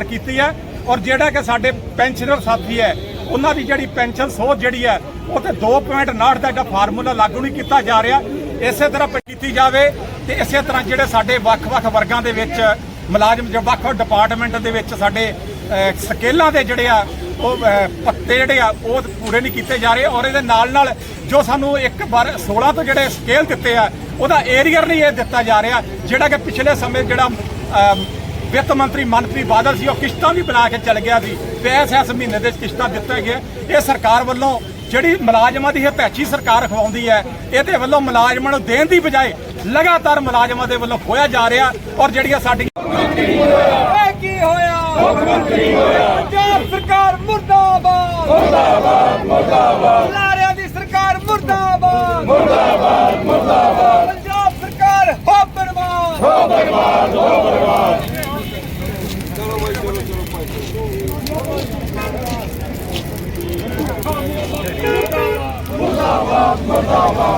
ਸਰਕਾਰ ਕੀਤੀ ਹੈ ਔਰ ਜਿਹੜਾ ਕਿ ਸਾਡੇ ਪੈਨਸ਼ਨਰ ਸਾਥੀ ਹੈ, ਉਹਨਾਂ ਦੀ ਜਿਹੜੀ ਪੈਨਸ਼ਨ ਸੋਧ ਜਿਹੜੀ ਹੈ, ਉਹ ਤੇ 2.59 ਦਾ ਜਿਹੜਾ ਫਾਰਮੂਲਾ ਲਾਗੂ ਨਹੀਂ ਕੀਤਾ ਜਾ ਰਿਹਾ। ਇਸੇ ਤਰ੍ਹਾਂ ਕੀਤੀ ਜਾਵੇ ਤੇ ਇਸੇ ਤਰ੍ਹਾਂ ਜਿਹੜੇ ਸਾਡੇ ਵੱਖ-ਵੱਖ ਵਰਗਾਂ ਦੇ ਵਿੱਚ ਮੁਲਾਜ਼ਮ ਜੋ ਵੱਖ-ਵੱਖ ਡਿਪਾਰਟਮੈਂਟ ਦੇ ਵਿੱਚ ਸਾਡੇ ਸਕੇਲਾਂ ਦੇ ਜਿਹੜੇ ਆ, ਉਹ ਪੱਤੇ ਜਿਹੜੇ ਆ, ਉਹ ਪੂਰੇ ਨਹੀਂ ਕੀਤੇ ਜਾ ਰਹੇ ਔਰ ਇਹਦੇ ਨਾਲ ਨਾਲ ਜੋ ਸਾਨੂੰ ਇੱਕ ਵਾਰ 16 ਤੋਂ ਜਿਹੜੇ ਸਕੇਲ ਦਿੱਤੇ ਆ, ਉਹਦਾ ਏਰੀਅਰ ਨਹੀਂ ਇਹ ਦਿੱਤਾ ਜਾ ਰਿਹਾ, ਜਿਹੜਾ ਕਿ ਪਿਛਲੇ ਸਮੇਂ ਜਿਹੜਾ ਵਿੱਤ ਮੰਤਰੀ ਮਨਪ੍ਰੀਤ ਬਾਦਲ ਸੀ ਉਹ ਕਿਸ਼ਤਾਂ ਵੀ ਬਣਾ ਕੇ ਚੱਲ ਗਿਆ ਸੀ। ਤੇ ਇਸ ਇਸ ਮਹੀਨੇ ਦੇ ਕਿਸ਼ਤਾਂ ਦਿੱਤੇ ਗਏ। ਇਹ ਸਰਕਾਰ ਵੱਲੋਂ ਜਿਹੜੀ ਮੁਲਾਜ਼ਮਾਂ ਦੀ ਹਤੈਸ਼ੀ ਸਰਕਾਰ ਖਵਾਉਂਦੀ ਹੈ ਇਹਦੇ ਵੱਲੋਂ ਮੁਲਾਜ਼ਮਾਂ ਨੂੰ ਦੇਣ ਦੀ ਬਜਾਏ ਲਗਾਤਾਰ ਮੁਲਾਜ਼ਮਾਂ ਦੇ ਵੱਲੋਂ ਖੋਇਆ ਜਾ ਰਿਹਾ ਔਰ ਜਿਹੜੀਆਂ ਸਾਡੀਆਂ ਇਹ ਕੀ ਹੋਇਆ? ਮੁੱਖ ਮੰਤਰੀ ਹੋਇਆ ਪੰਜਾਬ ਸਰਕਾਰ ਮੁਰਦਾਬਾਦ। ਮੁਰਦਾਬਾਦ ਮੁਰਦਾਬਾਦ। ਲਾਰਿਆਂ ਦੀ ਸਰਕਾਰ ਮੁਰਦਾਬਾਦ। ਮੁਰਦਾਬਾਦ ਮੁਰਦਾਬਾਦ। ਪੰਜਾਬ ਸਰਕਾਰ ਹੋ ਬਰਬਾਦ। ਹੋ ਬਰਬਾਦ ਹੋ ਬਰਬਾਦ।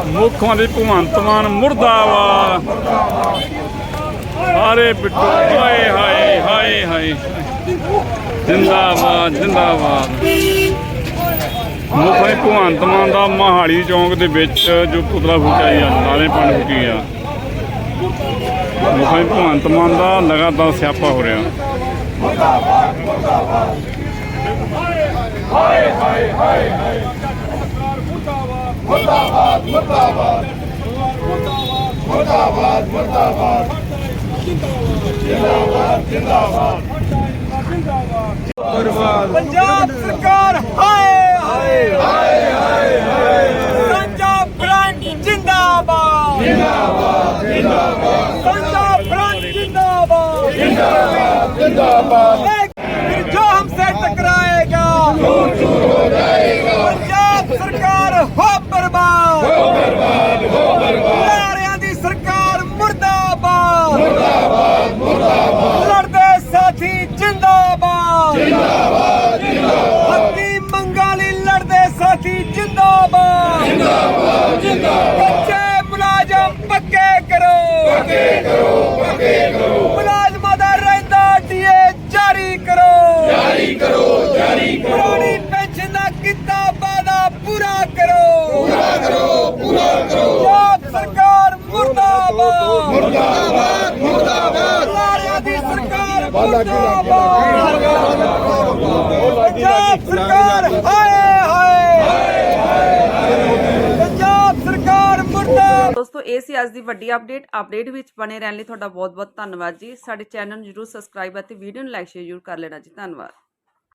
ਮੁੱਖ ਮੰਤਰੀ ਭਗਵੰਤ ਮਾਨ ਮੁਰਦਾਬਾਦ। ਸਾਰੇ ਬਿੱਟੂ ਹਾਏ ਹਾਏ ਹਾਏ ਹਾਏ। ਜਿੰਦਾਬਾਦ ਜਿੰਦਾਬਾਦ। ਮੁੱਖ ਮੰਤਰੀ ਭਗਵੰਤ ਮਾਨ ਦਾ ਮਹਾਲੀ ਚੌਂਕ ਦੇ ਵਿੱਚ ਜੋ ਪੁਤਲਾ ਫੂਕਿਆ ਜਾ, ਨਾਲੇ ਪਾਣੀ ਫੂਕੀ ਆ। ਮੁੱਖ ਮੰਤਰੀ ਭਗਵੰਤ ਮਾਨ ਦਾ ਲਗਾਤਾਰ ਸਿਆਪਾ ਹੋ ਰਿਹਾ। ਪੰਜਾਬ ਸਰਕਾਰ ਹਾਏ ਹਾਏ ਹਾਏ ਹਾਏ ਪੰਜਾਬ ਬ੍ਰਾਂਡ ਜਿੰਦਾਬਾਦ ਜਿੰਦਾਬਾਦ ਜਿੰਦਾਬਾਦ ਪੰਜਾਬ ਬ੍ਰਾਂਡ ਜਿੰਦਾਬਾਦ ਜਿੰਦਾਬਾਦ जिंदाबाद जो हमसे टकराएगा चूर चूर हो जाएगा पंजाब सरकार हो बर्बाद हो बर्बाद हो बर्बाद लारियां दी सरकार मुर्दाबाद मुर्दाबाद मुर्दाबाद लड़दे साथी जिंदाबाद जिंदाबाद जिंदाबाद हत्ती मंगाली लड़दे साथी जिंदाबाद जिंदाबाद जिंदाबाद ਮੁਰਦਾਬਾਦ! ਮੁਰਦਾਬਾਦ! ਮੁਰਦਾਬਾਦ ਲਾਰਿਆਂ ਦੀ ਸਰਕਾਰ ਮੁਰਦਾਬਾਦ! ਪੰਜਾਬ ਸਰਕਾਰ ਹਾਏ ਹਾਏ! ਪੰਜਾਬ ਸਰਕਾਰ ਮੁਰਦਾਬਾਦ! ਦੋਸਤੋ ਇਹ ਸੀ ਅੱਜ ਦੀ ਵੱਡੀ ਅਪਡੇਟ ਅਪਡੇਟ ਵਿੱਚ ਬਣੇ ਰਹਿਣ ਲਈ ਤੁਹਾਡਾ ਬਹੁਤ ਬਹੁਤ ਧੰਨਵਾਦ ਜੀ। ਸਾਡੇ ਚੈਨਲ ਨੂੰ ਜਰੂਰ ਸਬਸਕ੍ਰਾਈਬ ਅਤੇ ਵੀਡੀਓ ਨੂੰ ਲਾਈਕ ਸ਼ੇਅਰ ਜ਼ਰੂਰ ਕਰ ਲੈਣਾ ਜੀ। ਧੰਨਵਾਦ।